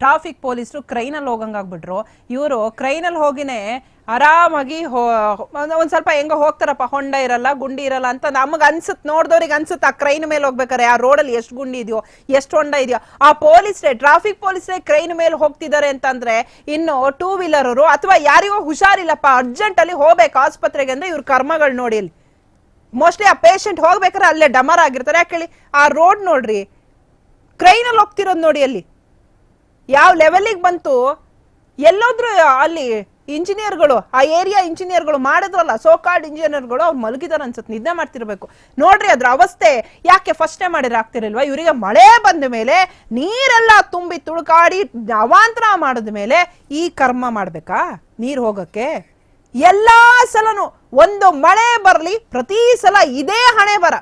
Traffic ಪೊಲೀಸರು ಕ್ರೈನಲ್ಲಿ ಹೋಗಂಗಾಗ್ಬಿಟ್ರು ಇವರು ಕ್ರೈನಲ್ಲಿ ಹೋಗಿನೇ ಆರಾಮಾಗಿ ಹೋ, ಒಂದು ಸ್ವಲ್ಪ ಹೆಂಗ ಹೋಗ್ತಾರಪ್ಪ, ಹೊಂಡ ಇರಲ್ಲ, ಗುಂಡಿ ಇರಲ್ಲ ಅಂತ ನಮಗೆ ಅನ್ಸುತ್ತೆ ನೋಡಿದವ್ರಿಗೆ ಅನ್ಸುತ್ತೆ ಆ ಕ್ರೈನ್ ಮೇಲೆ ಹೋಗ್ಬೇಕಾರೆ, ಆ ರೋಡಲ್ಲಿ ಎಷ್ಟು ಗುಂಡಿ ಇದೆಯೋ, ಎಷ್ಟು ಹೊಂಡ ಇದೆಯೋ. ಆ ಪೊಲೀಸ್ರೇ, ಟ್ರಾಫಿಕ್ ಪೊಲೀಸ್ರೇ ಕ್ರೈನ್ ಮೇಲೆ ಹೋಗ್ತಿದ್ದಾರೆ ಅಂತಂದ್ರೆ ಇನ್ನು ಟೂ ವೀಲರರು ಅಥವಾ ಯಾರಿಗೋ ಹುಷಾರಿಲ್ಲಪ್ಪ ಅರ್ಜೆಂಟ್ ಅಲ್ಲಿ ಹೋಗ್ಬೇಕು ಆಸ್ಪತ್ರೆಗೆ ಅಂದರೆ ಇವ್ರ ಕರ್ಮಗಳು ನೋಡಿ ಇಲ್ಲಿ. ಮೋಸ್ಟ್ಲಿ ಆ ಪೇಷಂಟ್ ಹೋಗ್ಬೇಕಾದ್ರೆ ಅಲ್ಲೇ ಡಮರ್ ಆಗಿರ್ತಾರೆ. ಯಾಕೆ ಆ ರೋಡ್ ನೋಡ್ರಿ, ಕ್ರೈನಲ್ಲಿ ಹೋಗ್ತಿರೋದು ನೋಡಿ ಅಲ್ಲಿ. ಯಾವ ಲೆವೆಲಿಗೆ ಬಂತು, ಎಲ್ಲೋದ್ರು ಅಲ್ಲಿ ಇಂಜಿನಿಯರ್ಗಳು ಆ ಏರಿಯಾ ಇಂಜಿನಿಯರ್ಗಳು ಮಾಡಿದ್ರಲ್ಲ ಸೋಕಾಲ್ಡ್ ಇಂಜಿನಿಯರ್ಗಳು ಅವ್ರು ಮಲಗಿದಾರ ಅನ್ಸುತ್ತೆ, ನಿದ್ದೆ ಮಾಡ್ತಿರ್ಬೇಕು. ನೋಡ್ರಿ ಅದ್ರ ಅವಸ್ಥೆ, ಯಾಕೆ ಫಸ್ಟೇ ಮಾಡಿದ್ರೆ ಆಗ್ತಿರಲ್ವಾ ಇವರಿಗೆ ಮಳೆ ಬಂದ ಮೇಲೆ, ನೀರೆಲ್ಲ ತುಂಬಿ ತುಳುಕಾಡಿ ಅವಾಂತರ ಮಾಡಿದ ಮೇಲೆ ಈ ಕರ್ಮ ಮಾಡ್ಬೇಕಾ? ನೀರು ಹೋಗಕ್ಕೆ? ಎಲ್ಲಾ ಸಲನು, ಒಂದು ಮಳೆ ಬರಲಿ, ಪ್ರತಿ ಸಲ ಇದೇ ಹಣೆ ಬರ.